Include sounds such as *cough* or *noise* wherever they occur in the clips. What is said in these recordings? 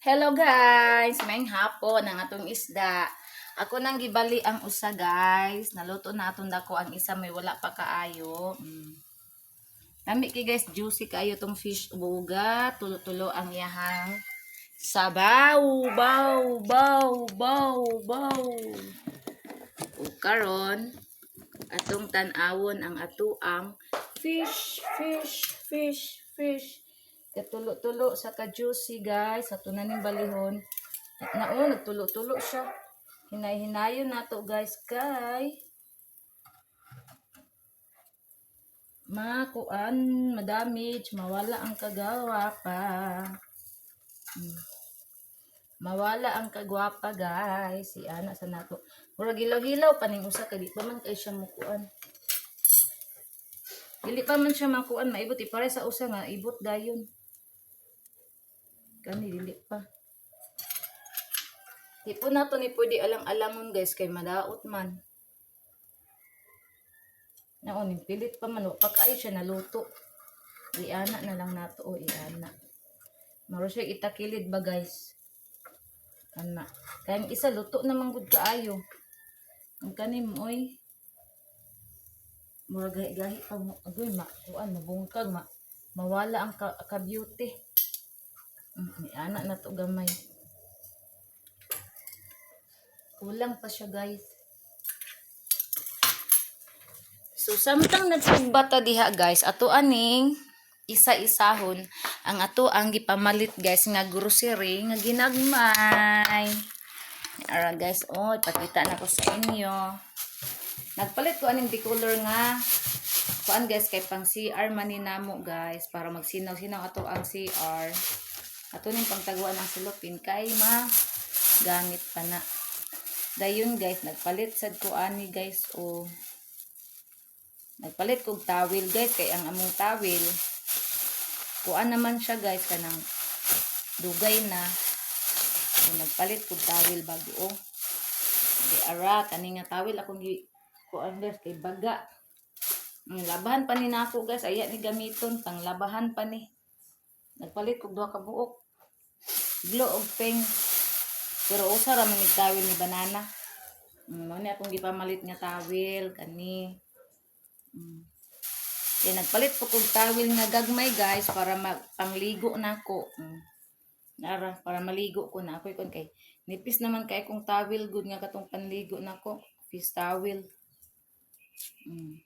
Hello guys! May hapon ang atong isda. Ako nang gibali ang usa guys. Naluto na atong dako ang isa may wala pa kaayo. Mm. Kay guys, juicy kayo tong fish buga. Tulo-tulo ang iyahang sabaw. Baw, baw, baw, baw. O karon, atong tan-awon ang atuang fish, fish, fish, fish. Katulo-tulo sa ka-juicy guys. Sa tunaning balihon. Nao, nagtulo-tulo siya. Hinay-hinayon na to guys kay makuan, madamage, mawala ang kagawa pa. Hmm. Mawala ang kagwapa guys. Si Ana sa nato. Mura gilaw-hilaw paning usa kay di pa man kay siya mukuan. Dili pa man siya makuan, maibot ipare sa usa nga ibot dayon. Kani dili pa. Di po na to ni pwede alang-alangon guys kay madaot man. Naon ni pilit pa man wa pa kaayo siya naluto. Iana na lang nato o iana. Maro siya itakilid ba guys? Ana. Kaya isa luto naman gud kaayo. Ang kanim oy. Mura gahi-gahi pa mo. Agoy ma kuan mabungkag ma. Mawala ang ka, ka beauty. May anak na to gamay. Kulang pa siya guys. So samtang nagsugbata diha guys, ato aning isa-isahon ang ato ang gipamalit guys nga grocery nga ginagmay. Ara guys, oh, ipakita na ko sa inyo. Nagpalit ko aning decolor nga kuan guys kay pang CR maninamo guys para magsinaw-sinaw ato ang CR. Ato ning pangtaguan ng silopin kay ma gamit pa na. Dayon guys, nagpalit sad ko ani guys o nagpalit kog towel guys kay ang among towel kuan naman siya guys kanang dugay na. So nagpalit kog towel bago o. Di ara kani nga towel akong gi kuan guys kay baga. Mm, labahan pa ni nako guys, aya ni gamiton pang labahan pa ni. Nagpalit kog duha ka buok. Glow og pink. Pero usa ra man towel ni banana. Mm, mo ni akong gipamalit nga towel kani. Mm. Kaya nagpalit po kog towel nga gagmay guys para mag pangligo nako. Mm. Nara para maligo ko na ako ikon kay nipis naman kay kong towel good nga katong panligo nako. Fish towel. Mm.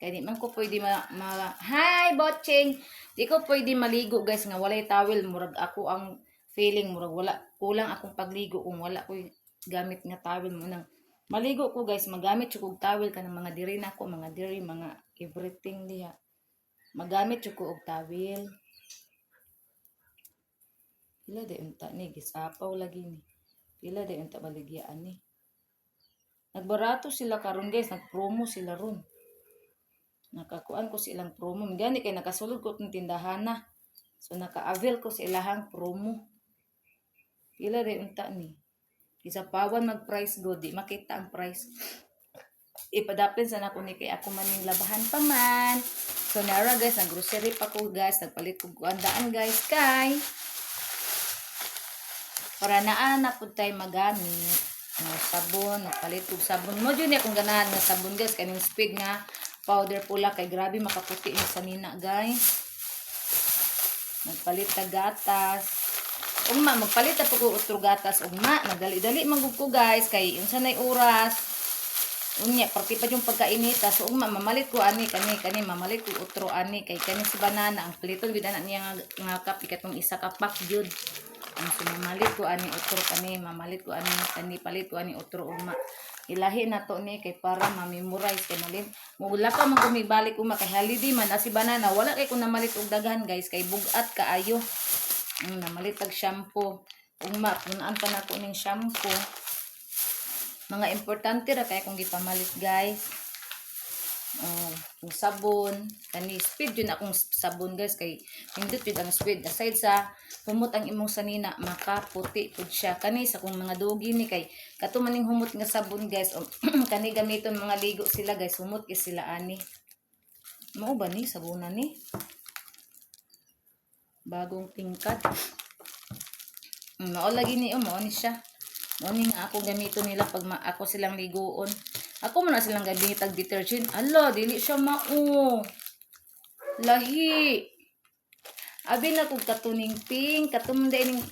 Kaya di man ko pwede ma, ma Hi, botching! Di ko pwede maligo, guys, nga walay towel. Murag ako ang feeling, murag wala, kulang akong pagligo kung wala ko gamit nga towel mo nang maligo ko, guys, magamit ko towel ka ng mga diri na ko, mga diri, mga everything diha. Magamit ko og towel. Pila de unta ni, gisapaw lagi ni. Pila de unta baligyaan ni. Nagbarato sila karon guys, nagpromo sila ron nakakuan ko silang promo. Gani kay nakasulod ko ng tindahan na. So naka-avail ko sa ilahang promo. Pila rin unta ni. Isa pawan mag-price go, di makita ang price. Ipadapin sa nako ni kay ako maning labahan pa man. So nara guys, ang grocery pa ko guys, nagpalit ko kuandaan guys kay para naa na pud tay magamit no sabon nagpalit og sabon mo jud ni akong ganahan nga sabon guys kaning speed nga powder pula kay grabe makaputi ni sa nina guys. Nagpalit ta gatas. Ugma magpalit ta pug utro gatas. Ugma nagdali-dali magud ko guys kay unsa nay oras. Unya parte pa yung pagkainita. So ugma mamalit ko ani kani kani mamalit ko utro ani. Kay kani si banana ang pliton gid ana niya nga, nga kap ikatong isa ka pack jud ang so mamalit ko ani utro kani mamalit ko ani kani palit ko ani utro ugma ilahi na to ni kay para ma-memorize kay malin. Mula pa man kumibalik uma kay holiday man asi banana wala kay ko namalit og daghan guys kay bugat kaayo. Mm, namalit og shampoo. Ugma punaan pa nako ning shampoo. Mga importante ra kay kung gipamalit guys. Oh, yung sabon, kani speed yun akong sabon guys. Kay hindot yun ang speed. Aside sa humot ang imong sanina makaputi pud siya. Kani sa kung mga dugi ni kay kato maning humot nga sabon guys. *clears throat* Kani gamiton mga ligo sila guys. Humot kay sila ani. Mao ba ni sabunan ni? Bagong tingkad. Mao lagi ni mo ni siya. Mao ni ako gamito nila pag ako silang liguon. Ako man na silang gamitan detergent. Ala, dili siya mao. Lahi. Abi na kog katuning pink, katumday ning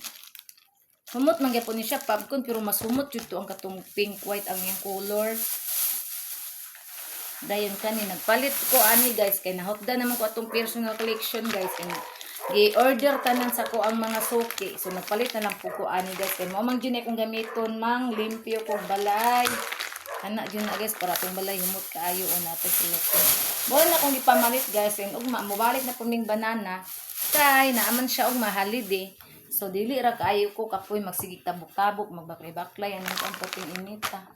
Humot man gyapon ni siya popcorn pero mas humot jud ang katong pink white ang iyang color. Dayon kani nagpalit ko ani guys kay nahotda naman ko atong personal collection guys and gi-order tanan sa ko ang mga suki. So nagpalit na lang po ko ani guys kay mo mang jud gamiton mang limpyo kog balay. Ana jud na guys para atong balay humot kaayo o natin selection. Mo na akong gipamalit guys and ugma mobalik na puming banana kay naaman siya og mahalid eh. So dili ra kaayo ko kapoy magsigig tabok-tabok magbaklay-baklay ang ang puting inita.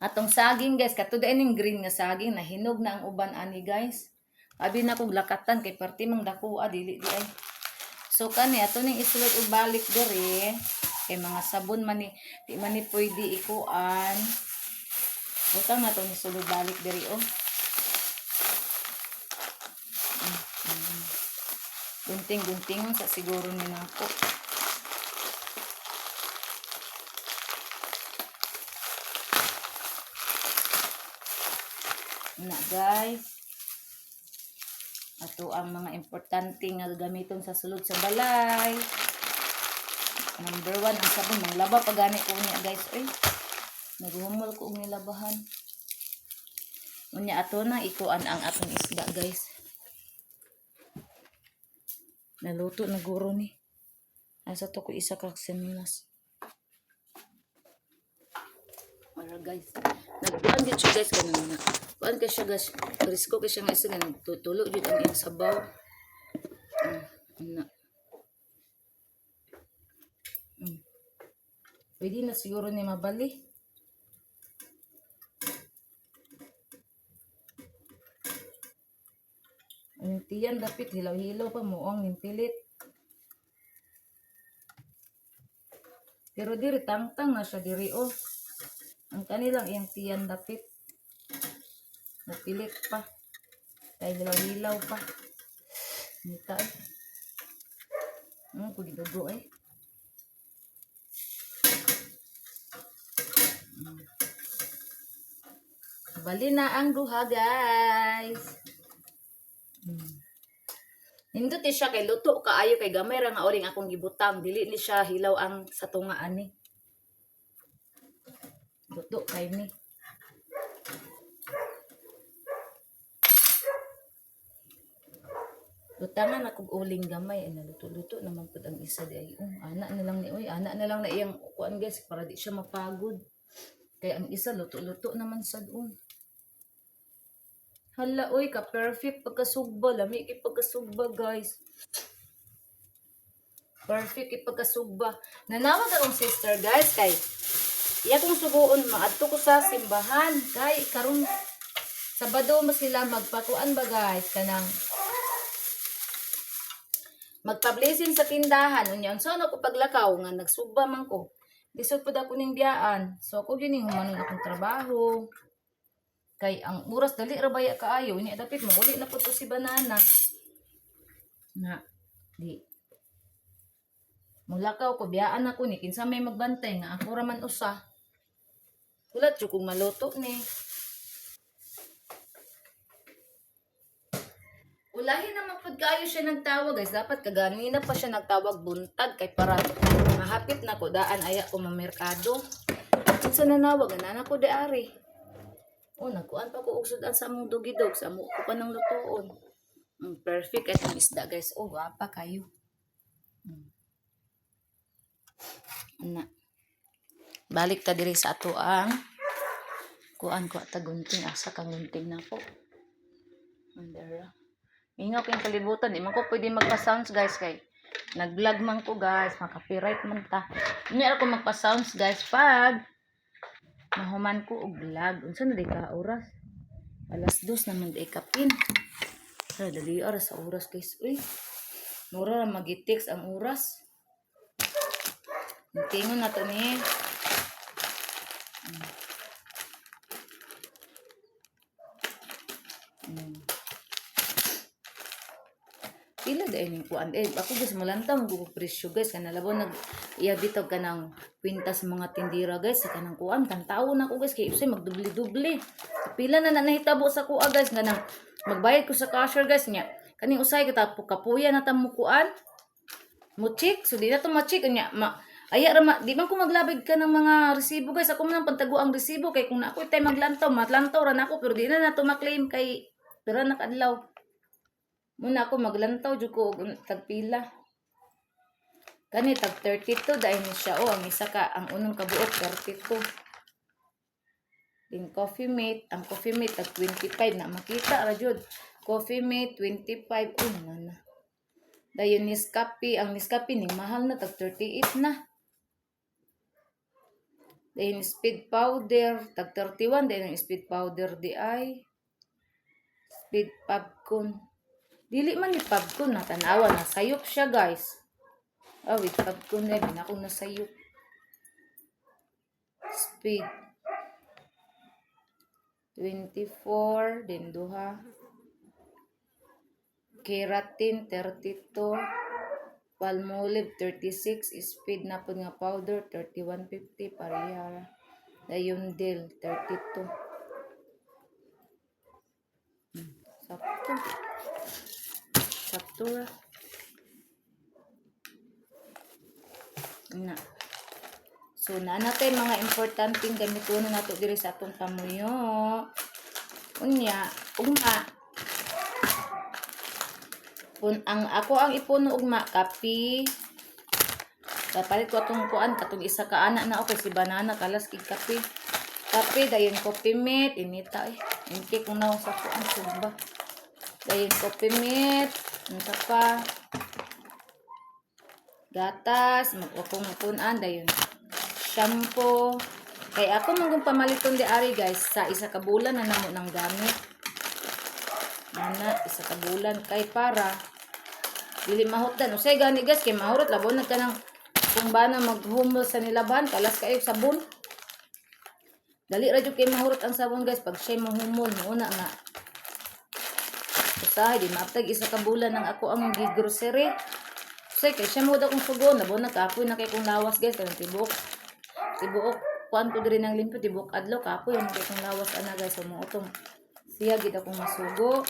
Atong saging guys, katuda ning green nga saging nahinog na ang uban ani guys. Abi na kog lakatan kay perti mang dakuha dili di ay. So kani ato ning isulod og balik diri kay mga sabon man ni di man ni pwede ikuan. Butang na to ni sulod balik diri oh. Gunting-gunting sa siguro ni nako. na guys ato ang mga importante nga gamiton sa sulod sa balay number one ang sabon manglaba pa gani ko niya guys ay naghumol ko og nilabahan unya ato na ikuan ang atong isda guys naluto na guro ni asa to ko isa ka seminas Para guys, din siya guys kanina. Kuhan ka siya guys, risko ka siya nga isa nga nagtutulo jud ang sabaw. Mm, na. Pwede na siguro ni mabali. Ang tiyan dapit hilaw-hilaw pa mo ang nimpilit. Pero diri tangtang na siya diri oh. Ang kanilang iyang tiyan dapit. Napilit pa. Kaya hilaw-hilaw pa. Nita eh. Hmm, kugidugo eh. Bali na ang duha guys. Hmm. Nindot siya kay luto kaayo kay gamay ra nga oring akong gibutang dili ni siya hilaw ang sa tunga ani. Luto kay ni. Lutangan ako uling gamay ay naluto-luto naman pud ang isa di ay um, ana na lang ni oy ana na lang na iyang kuan guys para di siya mapagod. Kaya ang isa luto-luto naman sa doon. Hala oy ka perfect pagkasugba. Lami kay pagkasugba guys. Perfect kay pagkasugba. Nanawag akong sister guys kay iya kong suguon maadto ko sa simbahan. Kay karon Sabado mo sila magpakuan ba guys? Kanang magpa-blessing sa tindahan. Unya unsa na ko paglakaw nga nagsugba man ko. Lisod pud ako ning biyaan. So ako gini humanong akong trabaho kay ang oras dali ra baya kaayo unya dapit mo uli na pud si banana na di mulakaw ko biyaan ako ni kinsa may magbantay nga ako ra man usa ulat jud kong maluto ni Ulahin naman pud kayo siya nagtawag guys. Dapat kaganina pa siya nagtawag buntag kay para mahapit na ko daan aya ko mamerkado. Sa nanawag na na ko di ari. Oh, nagkuan pa ko sudan sa mong dugidog sa mo ko pa nang lutoon. Mm, perfect at ang isda guys. Oh, gwapa kayo. Mm. Ana. Balik ta diri sa ato ang kuan ko ta gunting asa kang gunting na ko. Andara. Ingaw kayong kalibutan. Di man ko pwede magpa-sounds guys kay nag-vlog man ko guys. Maka-copyright man ta. Hindi ako magpa-sounds guys pag mahuman ko og vlog. Unsa na di ka oras? Alas dos naman di kapin. Sa dali oras sa oras guys. Uy. Mura ra magitext ang oras. Tingon na to ni. Pila dahil yung kuan. Eh ako guys malanta mo gusto presyo guys. Kana labo nag iya bitaw ka ng kwintas mga tindira guys sa kanang kuan. Kan tawo na ko guys kay usay magdubli-dubli. Pila na na nahitabo sa kuha guys nga nang magbayad ko sa cashier guys nya kaning usay kita po kapuya na ta mo kuan. Mo check so di na to ma-check nya ma Aya ra ma, di man ko maglabig ka ng mga resibo guys. Ako man pantago ang resibo kay kung na ako tay maglantaw, matlantaw ra na ako pero di na na to ma-claim kay pero nakadlaw. Muna ako maglantaw jud ko tagpila. Kani tag 32 dahil ni siya o ang isa ka ang unang kabuok 32. Din coffee mate, ang coffee mate tag 25 na makita ra jud. Coffee mate 25 oh na na. Dayon Nescafe, ang Nescafe ning mahal na tag 38 na. Dayon speed powder tag 31 dayon speed powder di ay speed popcorn. Dili man ni popcorn na tanawa na sayop siya guys. Oh, with popcorn na din ako nasayop. Speed. 24 din duha. Keratin 32 Palmolive 36 speed na po nga powder 3150 pareha. Dayon deal 32 Hmm, ra na so na natin mga importanteng gamiton na nato diri sa atong pamuyo unya ugma Pun ang ako ang ipuno ugma kapi. Dapat ko atong kuan katong isa ka ana na okay si banana kalas kig kapi. Kapi dayon coffee mate inita eh. Inti kung nawa sa kuan sugba. Dayon coffee mate, unsa pa? Gatas, mag-ukong kunan dayon. Shampoo. Kay ako mong pamaliton di ari guys sa isa ka bulan na namo ng gamit. Ana, isa ka bulan kay para dili mahutdan usay gani guys kay mahurot labon nagka nang kung ba na maghumol sa nilaban kalas kayo sabon dali ra jud kay mahurot ang sabon guys pag siya mahumol muna nga usahay di maaptag isa ka bulan ng ako ang gigrocery usay kay siya mo da kong sugon labon nagkapoy na kay kong lawas guys kanang tibok tibok kuan ko diri ng limpo tibok adlaw kapoy ang kay kong lawas ana guys so mo utong siya gid akong masugo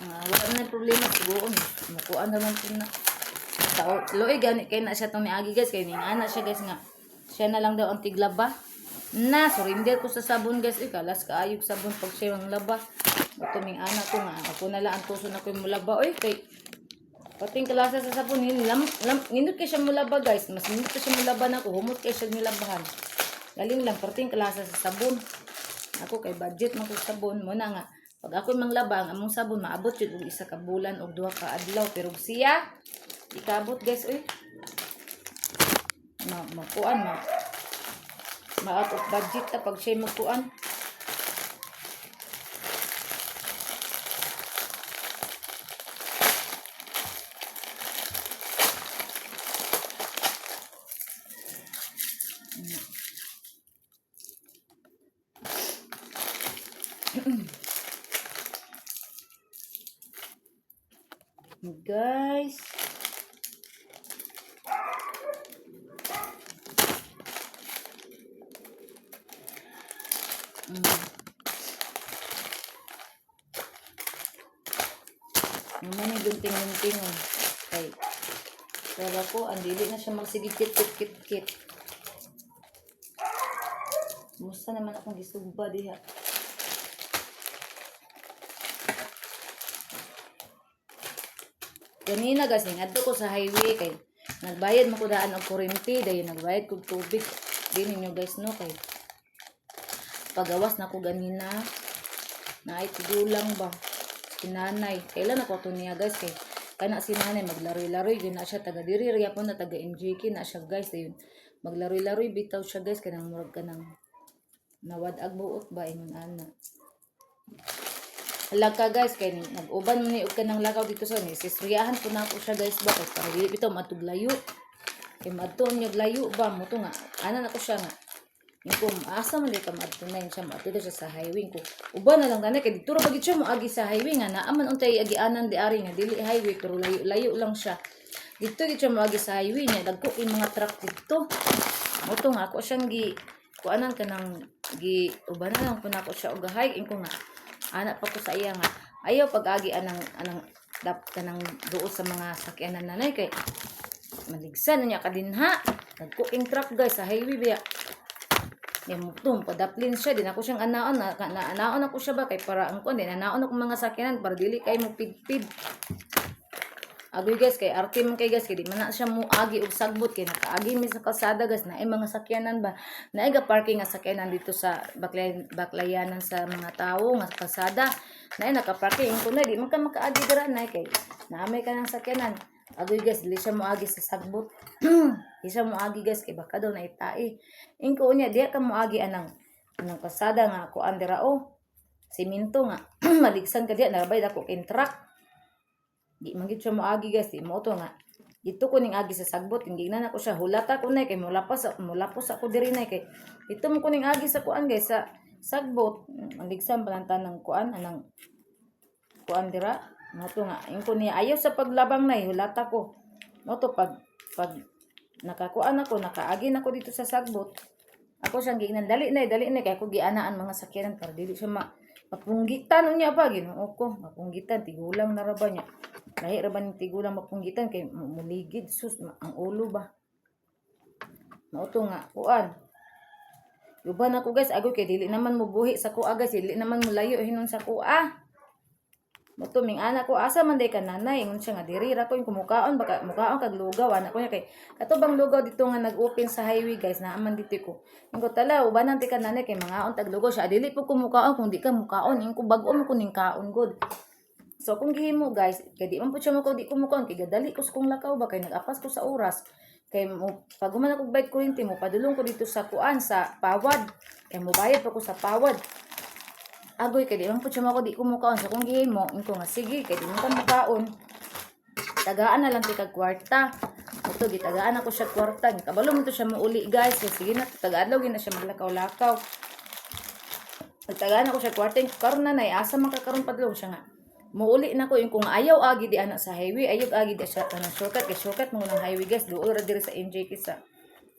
Ah, wala na problema siguro ni. Makuan naman po na. Tao, loy gani kay na siya tong niagi guys kay ning ana siya guys nga. Siya na lang daw ang tiglaba. Na, surrender ko sa sabon guys. Eh, kalas kaayog sabon pag siya ang laba. Ito ming anak ko nga. Ako na lang ang tuso na ko yung mulaba. Oy, kay Pating kalasa sa sabon, hin lam, lam, nindot kay siya mulaba guys. Mas nindot kay siya mulaba na ako. Humot kay siya nilabahan. Galing lang, pating kalasa sa sabon. Ako kay budget man ko sa sabon. Muna nga, pag ako manglaba, ang among sabon, maabot yun og isa ka bulan o duha ka adlaw. Pero siya, ikabot guys, uy. Ma, makuan, ma, ma out of budget ta pag siya magkuan. Guys. Naman yung gunting-gunting oh. Kay. Pero ko, ang dili na siya magsigikit-kit-kit-kit. Musta naman akong gisugba diha. Ganina kasi ngadto ko sa highway kay nagbayad mo ko daan og kuryente dayon nagbayad kog tubig. Di ninyo guys no kay pagawas na ko ganina na ay tigulang ba sinanay kailan ako to niya guys kay kana si nanay maglaroy-laroy yun na siya taga diri riya po na taga MJK na siya guys dayon maglaroy-laroy bitaw siya guys kanang murag kanang nawadag buot ba ingon ana. Laka guys kay nag-uban ni og kanang lakaw dito sa ni sisriyahan ko na ako siya guys ba para bitaw matuglayo. Kay madto niya layo ba? Mo nga ana na ko siya nga Ingko asa man di ka maatunayan siya maatuda siya sa highway ko. Uba na lang gani kay dito ra bagid siya mo agi sa highway nga naaman untay agianan di ari nga dili highway pero layo layo lang siya. Dito gid siya mo agi sa highway niya dagko yung mga truck dito. Mo to nga ako siyang gi kuanan ka ng gi uba na lang pud ako siya og hike ingko nga anak pa ko sa iya nga ayaw pag agi anang anang dap ka ng duo sa mga sakyanan nanay kay maligsan na niya kadinha nagcooking truck guys sa highway biya tum padaplin siya. Din ako siyang anaon. Na, na anaon ako siya ba? Kay para ang kon din anaon ako mga sakyanan para dili kay mo pidpid Agoy guys kay arte man kay guys kay di man na siya mo agi og sagbot. Kay nakaagi mi sa kalsada guys. Na ay mga sakyanan ba? Na ay parking nga sakyanan dito sa baklay, baklayanan sa mga tawo nga kalsada. Na ay naka-parking. Kun na di man ka makaagi dira na kay naamay ka ng sakyanan Agoy guys, dili siya mo agi sa sagbot. *clears throat* di siya mo agi guys kay baka daw na itai. Ingko niya diya ka mo agi anang anang kalsada nga ako andira o. Siminto nga *clears throat* maligsan ka diya narabay dako kin truck. Di man gid siya mo agi guys, di mo to nga. Dito ko ning agi sa sagbot, hindi na ako siya hulata ko na kay mulapos mulapos ako diri na kay. Ito mo ko ning agi sa kuan guys sa sagbot. Maligsan pa lang tanang kuan anang kuan dira. Mo to nga, ingko niya ayaw sa paglabang na hulata ko. Mo to pag pag nakakuan ako, nakaagi na ako dito sa sagbot. Ako siyang giinan dali na dali na kay ako gianaan mga sakyanan para dili siya ma mapunggitan niya pa Ginoo ko, mapunggitan tigulang na ra ba niya. Lahi ra ba ni tigulang mapunggitan kay mu- muligid sus ma- ang ulo ba. Mao to nga kuan. Yuban ako guys, agoy kay dili naman mo buhi sa kuha guys, dili naman mo layo hinon sa kuha. Moto ming anak ko asa man day ka nanay ingon siya nga diri ra ko yung kumukaon baka mukaon kag lugaw anak ko niya kay katubang lugaw dito nga nag-open sa highway guys na aman dito ko. Ingo tala ubanan ti ka nanay kay mga on tag lugaw siya dili po kumukaon kung di ka mukaon ingo bag-o mo kuning kaon good. So kung gihimo guys, kay di man po siya mo di kumukaon kay gadali ko sa kong lakaw ba kay nag-apas ko sa oras. Kay mo pag human ako bike kurinti mo padulong ko dito sa kuan sa pawad. Kay mo bayad pa ko sa pawad agoy kay di man siya mako di ko sa kung gihimo inko nga sige kay di mo mukaon tagaan na lang ti kag kwarta Ito, gitagaan ako siya kwarta. Kabalo mo to siya mauli, guys. Kaya sige na, tagaan na siya maglakaw-lakaw. Nagtagaan ako siya kwarta. Karon na nay, asa makakaroon padlong siya nga. Muuli na ko yung kung ayaw agi di anak sa highway, ayaw agi di siya kanang shortcut. Kaya shortcut mo ng highway, guys. Doon ra diri sa MJ kisa.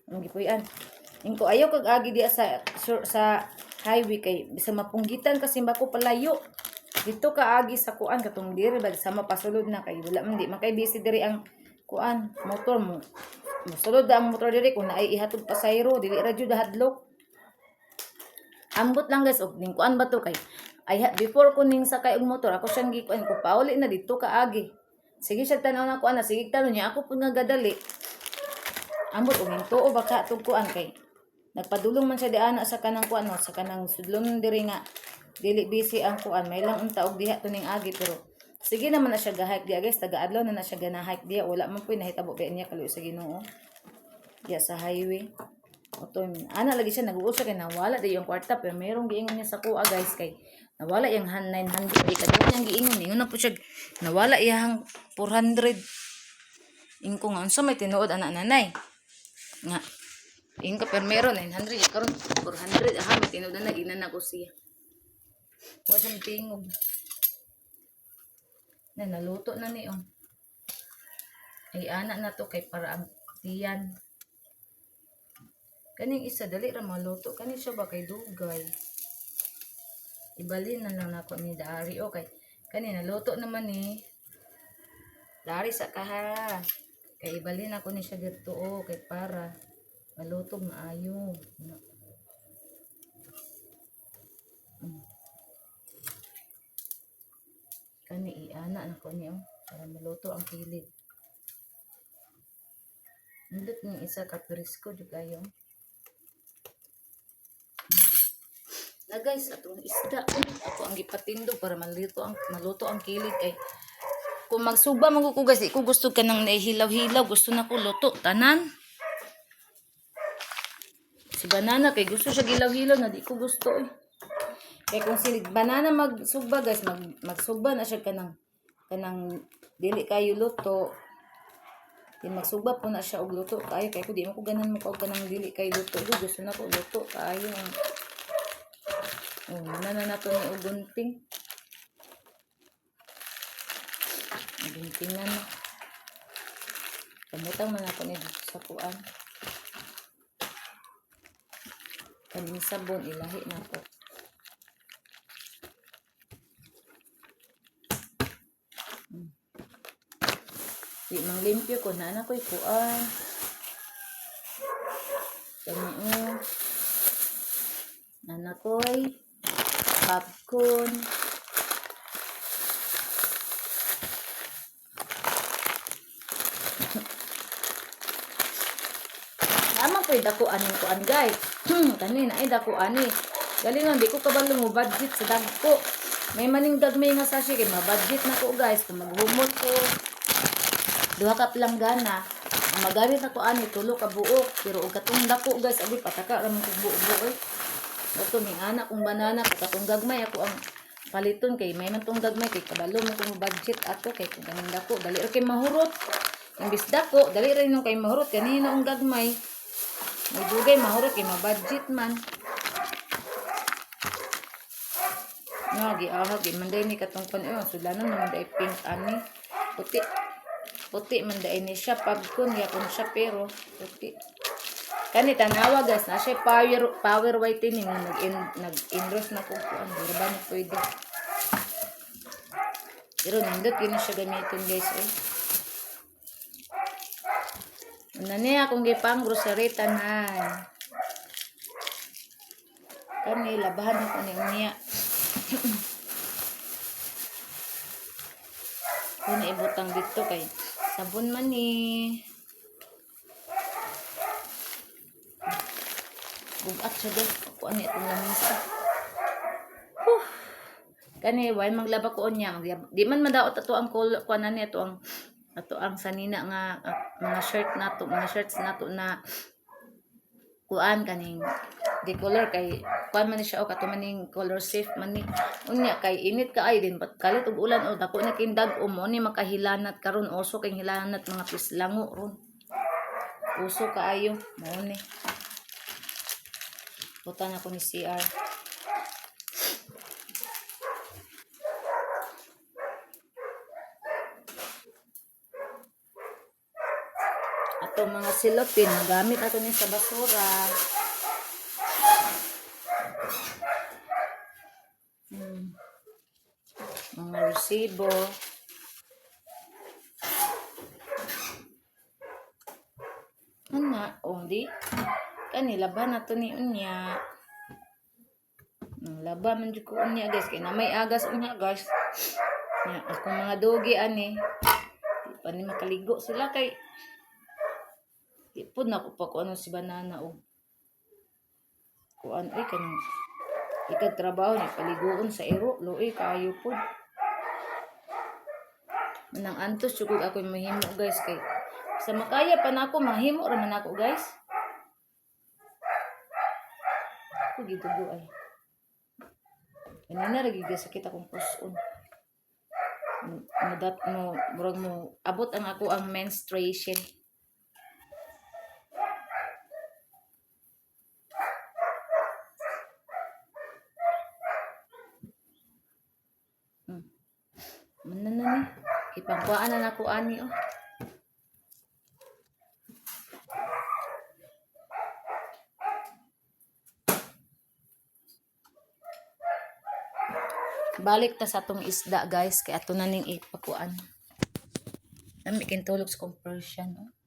Ang gipuyan. Yung ko ayaw kag agi di sa sa highway kay bisa mapunggitan kasi bako palayo. Dito ka agi sa kuan katong diri ba sa mapasulod na kay wala man di man kay busy diri ang kuan motor mo. Mosulod ang motor diri kung naay ihatod pasayro dili ra jud hadlok. Ambot lang guys og ning kuan ba to kay ay before ko ning sakay og motor ako siyang gikuan ko pauli na dito ka agi. Sige siya tanaw na kuan na sige tanaw niya ako pud nga gadali. Ambot og ning tuo baka tug kuan kay nagpadulong man siya di ana sa kanang kuan no, sa kanang sudlon diri nga. Dili busy ang kuan may lang unta og diha to ning agi pero sige naman na siya gahike diya guys. Taga adlaw na na siya ganahike diya wala man po nahitabo kay niya kaluyo sa Ginoo. Diya sa highway. Oto, ana lagi siya siya kay nawala di yung kwarta pero merong giingon niya sa kuha guys kay nawala yung han 900 di kadto niyang giingon ingon na po siya nawala iyang 400 ingko nga unsa may tinuod ana nanay? Nga ingka pero meron 900 ya karon 400 aha may tinuod na ginan ako siya wa siya tingog na naluto na ni oh. Ay ana na to kay para ang tiyan Kaning isa dali ra maluto kani siya ba kay dugay. Ibalin na lang nako ni Dari o kay kani naluto naman ni Dari sa kaha. Kay ibalin ako ni siya dito o kay para maluto maayo. Na. Mm. Kani iana nako ni o para maluto ang kilid. Nindot ng isa kapirisko juga yung na guys atong isda ako ang gipatindo para maluto ang maluto ang kilid kay kung magsuba man ko guys ko gusto ka nang nahihilaw-hilaw gusto na ko luto tanan si banana kay gusto siya gilaw-hilaw na di ko gusto eh kay kung si banana magsugba guys mag magsugba na siya kanang kanang dili kayo luto Di magsugba po na siya og luto kaayo kay ko di mo ko ganan mo ka kanang dili kay luto do gusto na ko luto kaayo. Oh, na na nato ni ugunting. Ugunting na na. Kamutang man ako ni sa kuan. Kaning sabon ilahi na ko. Di mang limpyo ko na na ko'y kuan. Kani o. Nana ko'y popcorn. Ko'y dako aning kuan guys. Kanina ay dako ani. Galingon di ko kabalo mo budget sa dagko. May maning gagmay nga sachet kay ma-budget na ko guys kung maghumot ko. Duha ka planggana ang magamit ako ani tulo ka buok. Pero og katong dako guys. Abi pataka ra man kog buok buok Ato ning anak kong banana ko katong gagmay ako ang paliton kay may man tong gagmay kay kabalo mo kung budget ato kay kung kaning dako. Dali ra kay mahurot. Imbis dako dali ra nung kay mahurot. Kanina ang gagmay may dugay mahurot kay ma-budget man. Nga gi aha gi manday ni katong pan eh sulanon man day pink ani. Puti puti man dai ni siya pagkun ya kun siya pero puti. Kani tanawa guys na siya power power whitening nag in, nag endorse na ko kuan ba ni pwede pero nindot yun siya gamitin guys eh ano niya akong gipang grocery tanan kani labahan ako ni niya *clears throat* Kung ibutang dito kay sabon man ni. Bugat siya guys. Ako ano itong lamisa. Kani, why maglaba ko niya. Di man madaot ato ang kol ko na ni ato ang ato ang sanina nga ah, mga shirt nato, mga shirts nato na kuan kaning di color kay kuan man siya o kato maning color safe man ni. Unya kay init ka ay din pat kalit og ulan o dako na kindag o mo ni makahilanat karon oso kay hilanat mga pislango ron. Uso kaayo mo ni. Butan ako ni CR. Ato mga silopin, magamit ato ni sa basura. Hmm. Mga resibo. Ana, o di. Kani laban na ni unya. Ang laban man ko unya guys kay na may agas unya guys. Ya, akong mga dogi ani. Di pa ni makaligo sila kay Ipod na ko pa kung ano si banana o kuan ay kanang ikag trabaho ni paliguon sa ero loy kayo pod manang antos jud ako mahimo guys kay sa makaya pa na ako mahimo ra man ako guys. Ako gitugo ay. Kanina ra gid sakit akong puson mo dat mo murag mo abot ang ako ang menstruation Hmm. Man na na ni. Ipangkuhaan na na ko ani oh. Balik ta sa tong isda guys kay ato na ning ipakuan. Nami kintulog sa compression oh.